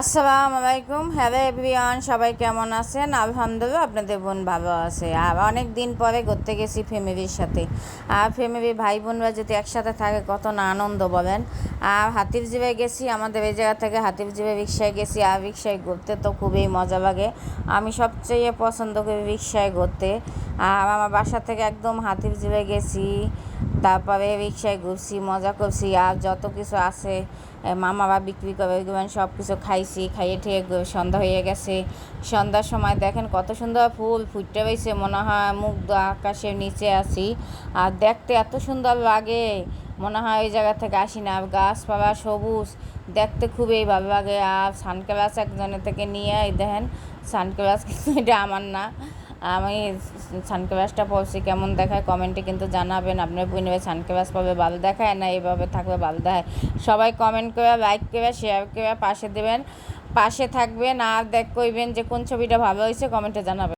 আসসালামু আলাইকুম। Hello everyone সবাই কেমন আছেন? আলহামদুলিল্লাহ, আপনাদের বোন ভালো আছে। আর অনেক দিন পরে ঘুরতে গেছি ফ্যামিলির সাথে। আর ফ্যামিলি ভাই বোনরা যদি একসাথে থাকে, কত না আনন্দ বলেন। আর হাতির জিবে গেছি, আমাদের এই জায়গা থেকে হাতির জিবে রিক্সায় গেছি। আর রিক্সায় ঘুরতে তো খুবই মজা লাগে। আমি সবচেয়ে পছন্দ করি রিক্সায় ঘুরতে। আর আমার বাসা থেকে একদম হাতির জিবে গেছি। তারপরে রিক্সায় ঘুরছি, মজা করছি, আর যত কিছু আছে মামারা বিক্রি করে ওইগুলো সব কিছু খাইছি, খাইয়ে ঠেয়ে সন্ধ্যা হয়ে গেছে। সন্ধ্যার সময় দেখেন কত সুন্দর ফুল ফুটতে রয়েছে মনে হয় মুগ্ধ আকাশের নিচে আছি। আর দেখতে এত সুন্দর লাগে, মনে হয় ওই জায়গা থেকে আসি না। গাছপালা সবুজ, দেখতে খুবই ভালো লাগে। আর সানগ্লাস একজনের থেকে নিয়ে দেখেন সানগ্লাস কিন্তু এটা আমার না। আমি সানকেবাসটা পড়ছি কেমন দেখায়? কমেন্টে কিন্তু জানাবেন। আপনার নেবে, সানকেবাস পাবে ভালো দেখায় না এইভাবে থাকবে ভালো দেখায়? সবাই কমেন্ট করে লাইক করে শেয়ার করে, পাশে দেবেন। পাশে থাকবেন আর দেখ কইবেন যে কোন ছবিটা ভালো হয়েছে, কমেন্টে জানাবেন।